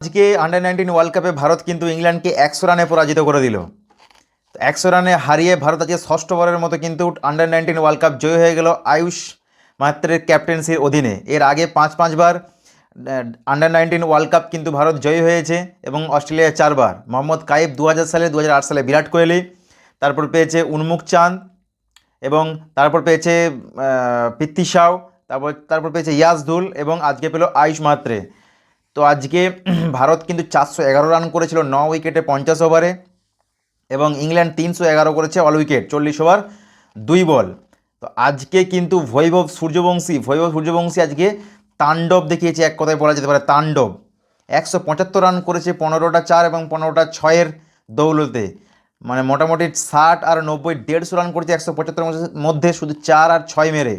আজকে under nineteen world কাপে ভারত কিন্তু ইংল্যান্ডকে একশো রানে পরাজিত করে দিল। একশো রানে হারিয়ে ভারত আজকে ষষ্ঠবারের মতো কিন্তু আন্ডার নাইনটিন ওয়ার্ল্ড কাপ জয় হয়ে গেল আয়ুষ মাত্রের ক্যাপ্টেন্সির অধীনে। এর আগে পাঁচ পাঁচবার আন্ডার নাইনটিন ওয়ার্ল্ড কাপ কিন্তু ভারত জয়ী হয়েছে এবং অস্ট্রেলিয়া চারবার। মোহাম্মদ কাইফ দু হাজার সালে দু হাজার আট সালে বিরাট কোহলি, তারপর পেয়েছে উন্মুক চাঁদ এবং তারপর পেয়েছে পৃথ্বী শাও তারপর তারপর পেয়েছে ইয়াসদুল এবং আজকে পেল আয়ুষ মাত্রে তো আজকে ভারত কিন্তু চারশো এগারো রান করেছিল ন উইকেটে পঞ্চাশ ওভারে এবং ইংল্যান্ড তিনশো এগারো করেছে অল উইকেট চল্লিশ ওভার, দুই বল। তো আজকে কিন্তু ভৈভব সূর্যবংশী ভৈভব সূর্যবংশী আজকে তাণ্ডব দেখিয়েছে, এক কথায় বলা যেতে পারে তাণ্ডব। একশো পঁচাত্তর রান করেছে পনেরোটা চার এবং পনেরোটা ছয়ের দৌলতে। মানে মোটামুটি ষাট আর নব্বই, দেড়শো রান করেছে একশো পঁচাত্তর মধ্যে শুধু চার আর ছয় মেরে।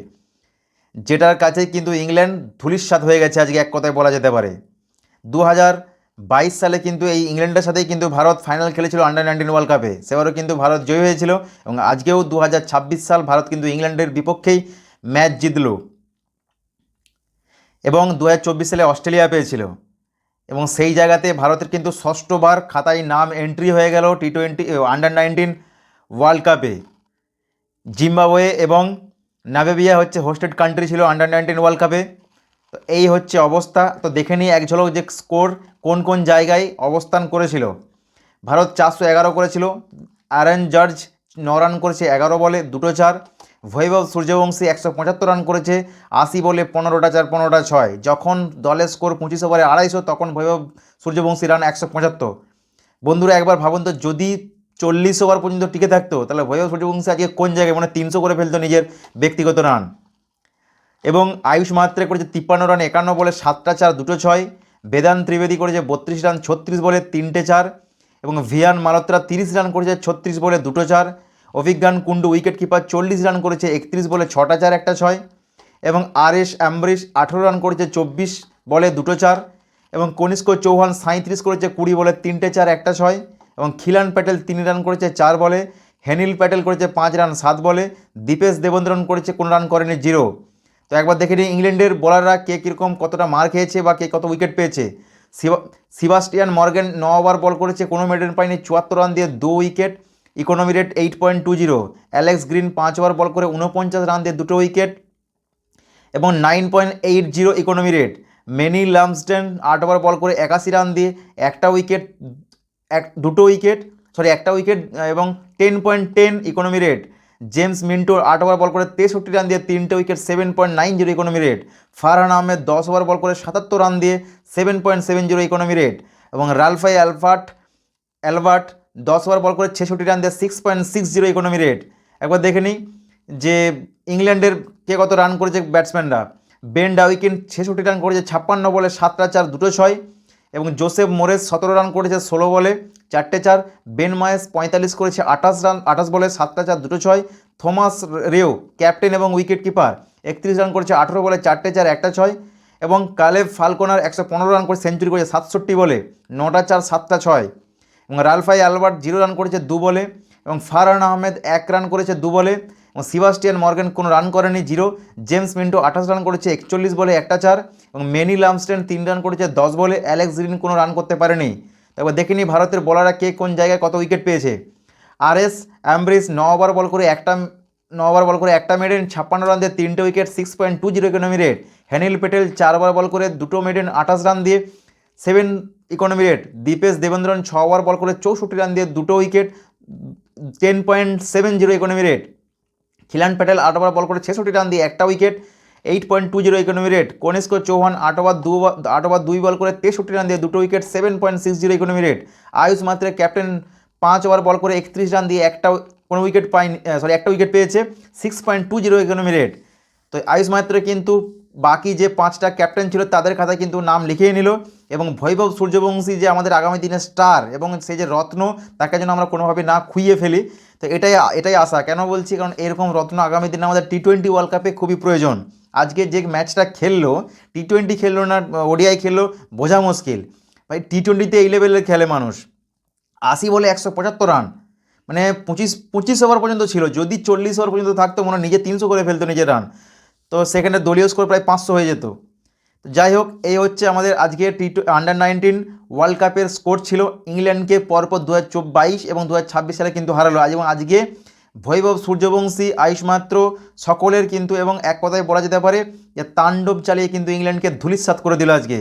যেটার কাছে কিন্তু ইংল্যান্ড ধুলিস্বাদ হয়ে গেছে আজকে, এক কথায় বলা যেতে পারে। দু বাইশ সালে কিন্তু এই ইংল্যান্ডের সাথেই কিন্তু ভারত ফাইনাল খেলেছিল আন্ডার নাইনটিন ওয়ার্ল্ড কাপে সেবারও কিন্তু ভারত জয়ী হয়েছিল এবং আজকেও দু হাজার ছাব্বিশ সাল ভারত কিন্তু ইংল্যান্ডের বিপক্ষেই ম্যাচ জিতল এবং দু হাজার চব্বিশ সালে অস্ট্রেলিয়া পেয়েছিল। এবং সেই জায়গাতে ভারতের কিন্তু ষষ্ঠবার খাতায় নাম এন্ট্রি হয়ে গেল T twenty under nineteen world কাপে জিম্বাবুয়ে এবং নাবেবিয়া হচ্ছে হোস্টেড কান্ট্রি ছিল আন্ডার নাইনটিন ওয়ার্ল্ড কাপে তো এই হচ্ছে অবস্থা। তো দেখে নিই এক ঝলক যে স্কোর কোন কোন জায়গায় অবস্থান করেছিল। ভারত চারশো এগারো করেছিল। আরএন জর্জ ন রান করেছে, এগারো বলে দুটো চার। ভৈভব সূর্যবংশী একশো পঁচাত্তর রান করেছে, আশি বলে পনেরোটা চার, পনেরোটা ছয়। যখন দলের স্কোর পঁচিশ ওভারে আড়াইশো, তখন ভৈভব সূর্যবংশী রান একশো পঁচাত্তর। বন্ধুরা, একবার ভাবুন তো, যদি চল্লিশ ওভার পর্যন্ত টিকে থাকতো, তাহলে ভৈভব সূর্যবংশী আজকে কোন জায়গায় মানে তিনশো করে ফেলতো নিজের ব্যক্তিগত রান। এবং আয়ুষ মাত্রে করেছে তিপ্পান্ন রান একান্ন বলে সাতটা চার, দুটো ছয়। বেদান ত্রিবেদী করেছে বত্রিশ রান, ছত্রিশ বলে তিনটে চার। এবং ভিয়ান মালত্রা তিরিশ রান করেছে ছত্রিশ বলে দুটো চার। অভিজ্ঞান কুণ্ডু উইকেট কিপার চল্লিশ রান করেছে একত্রিশ বলে ছটা চার, একটা ছয়। এবং আর এস অ্যাম্বরিশ আঠেরো রান করেছে চব্বিশ বলে দুটো চার। এবং কনিষ্ক চৌহান সাঁত্রিশ করেছে কুড়ি বলে তিনটে চার, একটা ছয়। এবং খিলান প্যাটেল তিন রান করেছে চার বলে। হেনিল প্যাটেল করেছে পাঁচ রান, সাত বলে। দীপেশ দেবেন্দ্রন করেছে কোনো রান করেনি, জিরো। তো একবার দেখে নিই ইংল্যান্ডের বোলাররা কে কীরকম কতটা মার খেয়েছে বা কে কত উইকেট পেয়েছে। সিবা- সিবাস্টিয়ান মর্গেন ন ওভার বল করেছে, কোনো মেডেন পায়নি চুয়াত্তর রান দিয়ে দু wicket economy rate eight point two zero Alex Green পাঁচ ওভার বল করে উনপঞ্চাশ রান দিয়ে দুটো উইকেট এবং nine point eight zero economy rate Manny Lumsden আট ওভার বল করে একাশি রান দিয়ে একটা উইকেট এক দুটো উইকেট সরি একটা উইকেট এবং ten point ten economy rate James মিন্টোর আট ওভার বল করে তেষট্টি রান দিয়ে তিনটে wicket seven point nine zero economy rate Farhan Ahmed দশ ওভার বল করে সাতাত্তর রান দিয়ে seven point seven zero economy rate এবং রালফাই অ্যালফার্ট অ্যালবার্ট দশ ওভার বল করে ছেষট্টি রান দিয়ে six point six zero economy rate একবার দেখে নিই যে ইংল্যান্ডের কে কত রান করেছে ব্যাটসম্যানরা বেন ডাউইকিন ছেষট্টি রান করেছে, ছাপ্পান্ন বলে সাতটা চার, দুটো ছয়। এবং জোসেফ মোরেস সতেরো রান করেছে ষোলো বলে, চারটে চার। বেন মায়েস পঁয়তাল্লিশ করেছে আঠাশ রান, আঠাশ বলে, সাতটা চার, দুটো ছয়। থমাস রেও, ক্যাপ্টেন এবং উইকেট কিপার একত্রিশ রান করেছে আঠেরো বলে, চারটে চার, একটা ছয়। এবং কালেব ফালকোনার একশো পনেরো রান করে সেঞ্চুরি করেছে সাতষট্টি বলে, নটা চার, সাতটা ছয়। এবং রালফাই আলবার্ট জিরো রান করেছে দু বলে, এবং ফারহান আহমেদ এক রান করেছে দু বলে। এবং সিবাস্টিয়ান মর্গান কোনো রান করেনি জিরো জেমস মিন্টো আঠাশ রান করেছে, একচল্লিশ বলে একটা চার। এবং মেনি লামস্টেন তিন রান করেছে, দশ বলে অ্যালেক্স গ্রিন কোনো রান করতে পারেনি। তারপর দেখে নিই ভারতের বলাররা কে কোন জায়গায় কত উইকেট পেয়েছে। আর এস অ্যাম্ব্রিস ন ওভার বল করে একটা, ন ওভার বল করে একটা মেডেন ছাপ্পান্ন রান দিয়ে তিনটে wicket six point two zero economy rate হ্যানিল Patel চার ওভার বল করে দুটো মেডেন আঠাশ রান দিয়ে seven economy rate Deepesh Devendran ছ ওভার বল করে চৌষট্টি রান দিয়ে দুটো wicket ten point seven zero economy rate Khilan Patel আট ওভার বল করে ছেষট্টি রান দিয়ে একটা wicket eight point two zero economy rate Kanishk Chouhan আট ওভার দু আট ওভার দুই বল করে তেষট্টি রান দিয়ে দুটো wicket seven point six zero economy rate Ayush Mhatre captain পাঁচ ওভার বল করে একত্রিশ রান দিয়ে একটা, কোনো উইকেট পায়নি সরি একটা উইকেট পেয়েছে six point two zero economy rate তো আয়ুষ মাত্রে কিন্তু বাকি যে পাঁচটা ক্যাপ্টেন ছিল তাদের খাতায় কিন্তু নাম লিখিয়ে নিল এবং ভৈভব সূর্যবংশী যে আমাদের আগামী দিনের স্টার এবং সে যে রত্ন, তাকে যেন আমরা কোনোভাবে না খুইয়ে ফেলি। তো এটাই এটাই আশা। কেন বলছি? কারণ এরকম রত্ন আগামী দিনে আমাদের টি টোয়েন্টি ওয়ার্ল্ড কাপে খুবই প্রয়োজন। আজকে যে ম্যাচটা খেললো টি টোয়েন্টি খেললো না, ওডিআই খেললো, বোঝা মুশকিল। ভাই টি টোয়েন্টিতে এই লেভেলের খেলে মানুষ। আশি বলে একশো পঁচাত্তর রান মানে পঁচিশ পঁচিশ ওভার পর্যন্ত ছিল। যদি চল্লিশ ওভার পর্যন্ত থাকতো, মনে হয় নিজে তিনশো করে ফেলতো নিজের রান তো সেখানে দলীয় স্কোর প্রায় পাঁচশো হয়ে যেত। যাই হোক এই হচ্ছে আমাদের আজকে টি আন্ডার নাইনটিন ওয়ার্ল্ড কাপের স্কোর ছিল ইংল্যান্ডকে পরপর দু হাজার বাইশ এবং দু হাজার ছাব্বিশ সালে কিন্তু হারালো। এবং আজকে ভৈভব সূর্যবংশী আয়ুষ মাত্র সকলের কিন্তু এবং এক কথায় বলা যেতে পারে যে তাণ্ডব চালিয়ে কিন্তু ইংল্যান্ডকে ধুলিস্বাত করে দিল আজকে।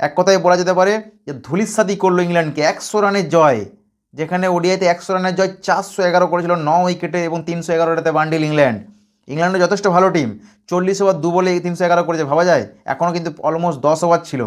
এক কথায় বলা যেতে পারে যে ধুলিস্বাতই করল ইংল্যান্ডকে। একশো রানের জয়, যেখানে ওডিআইতে একশো রানের জয়, চারশো এগারো করেছিল, ন উইকেটে এবং তিনশো এগারোটাতে বান্ডিল ইংল্যান্ড। ইংল্যান্ডও যথেষ্ট ভালো টিম চল্লিশ ওভার দু বলে তিনশো এগারো করেছে, ভাবা যায়? এখনও কিন্তু অলমোস্ট দশ ওভার ছিল।